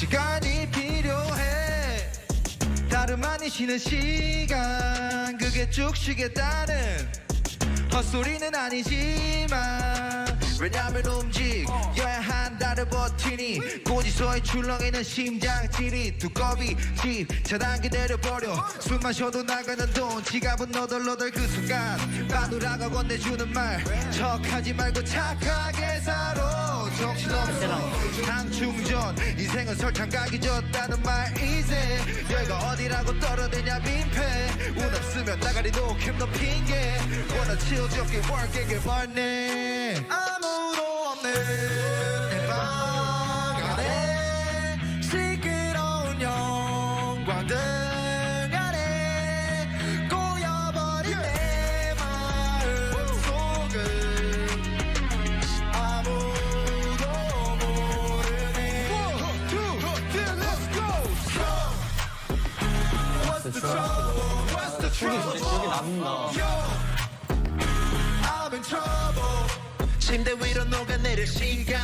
시간이 필요해. 다름 아닌 쉬는 시간. 그게 쭉 쉬겠다는 헛소리는 아니지만. 왜냐면 움직여야 한다를 버티니 고지서에 출렁이는 심장질이 두꺼비 집 차단 기내려버려. 숨 마셔도 나가는 돈 지갑은 너덜너덜 그 순간 마누라가 건네주는 말. 척하지 말고 착하게 살아. 정신없어. 장충전. 인생은 설탕 가기 졌다는 말 이제 여기가 어디라고 떨어대냐 민폐. 운 없으면 나가리 녹힘 너 핑계. 원한 치워줄게 월계게 벌네 아무도 없네 Yo, I'm in trouble 침대 위로 녹아내릴 시간.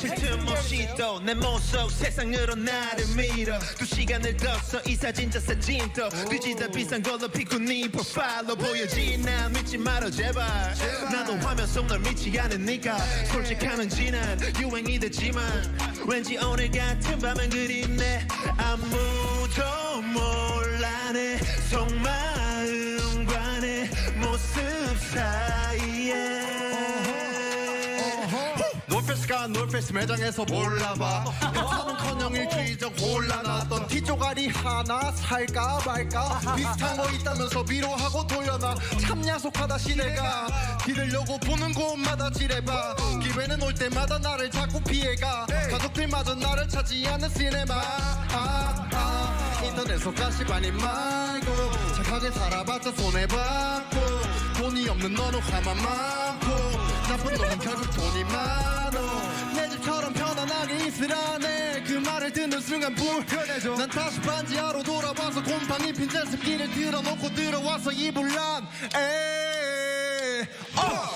쉴틈 없이 또내 몸속 세상으로 나를 밀어. 두 시간을 떴어. 이 사진 저 사진 또 뒤지다 비싼 걸로 피고 네 프로파일로 보여지 나. 믿지 말아 제발. 나도 화면 속 널 믿지 않으니까. 솔직하면 지난 유행이 됐지만 왠지 오늘 같은 밤은 그립네. 아무도 몰라 내 속마음과 내 모습 사이에. 놀페스가 놀페스 매장에서 몰라봐. 가사는커녕 일주일전 곤란하던 티조가리 하나 살까 말까. 비슷한 거 있다면서 위로하고 돌려놔. 참 야속하다 시대가. 기르려고 보는 곳마다 지뢰봐. 기회는 올 때마다 나를 자꾸 피해가. 가족들마저 나를 차지하는 시네마. 아, 아, 인터넷 속가시 반이 말고 착하게 살아봤자 손해받고 돈이 없는 너는 화만 많고 나쁜 놈은 결국 돈이 많어 내 집처럼 편안하게 있으라네. 그 말을 듣는 순간 불편해져. 난 다시 반지하로 돌아와서 곰팡이 핀 제습기를 들어놓고 들어와서 이불 난 에이 What's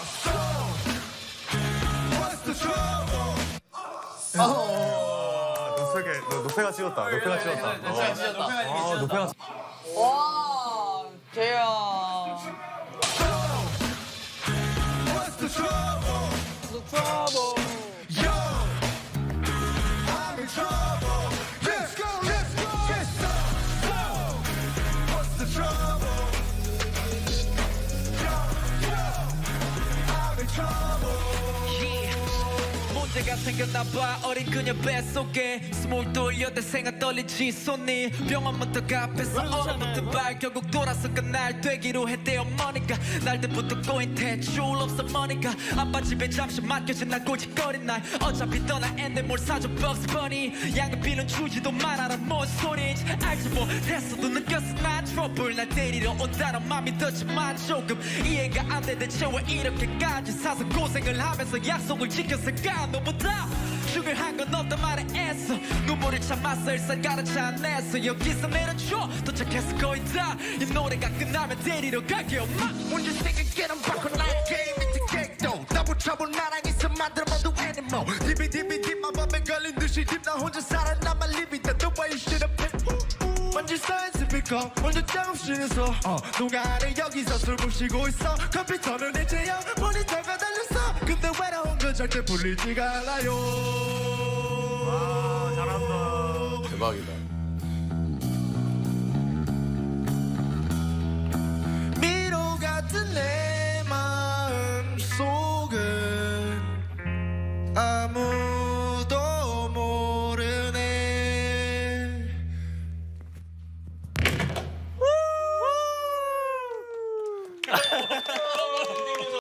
노페가 노페가 찍었다. 노페가 찍었다. 노페가 찍었다. 아, 노페가 와, 대야. 문제가 생겼나봐. 어린 그녀 뱃속에 스몰 돌려 내 생각 떨리지 손이. 병원부터 갚했어. 얼음부터 발 결국 돌아서 그날 되기로 했대 어머니가. 날 때부터 꼬인 대출 없어 머니까 아빠 집에 잠시 맡겨진 날 꼬집거린 날. 어차피 떠나는데 뭘 사줘 벅스 버니 양급비는 주지도 말아라 뭔 소리인지 알지 못했어도 느꼈어 난 트러블 날 때리러 온다는 맘이 더 조금. 이해가 안돼 대체 왜 이렇게까지 사서 고생을 하면서 약속을 지켰을까 너 보다 중요한 건 없단 말에 애써. 눈물을 참았어 일상 가라앉았어. 여기서 내려줘. 도착했어 거의 다이 노래가 끝나면 데리러 갈게 엄마. 문제 생각에는 바꿔 나의 게임 밑에 객도 더블 트러블 나랑 있어. 만들어 모두 애니멀 디비 디비 디 마법에 걸린 듯이 딥나 혼자 살아남아 living the way you should have been. 먼지 쌓인 스피커 먼저 작업실에서. 어, 누가 안에 여기서 술 부시고 있어. 컴퓨터는 이제야 모니터가 달렸어. 근데 외로운 건 절대 풀리지가 않아요. 잘한다. 대박이다.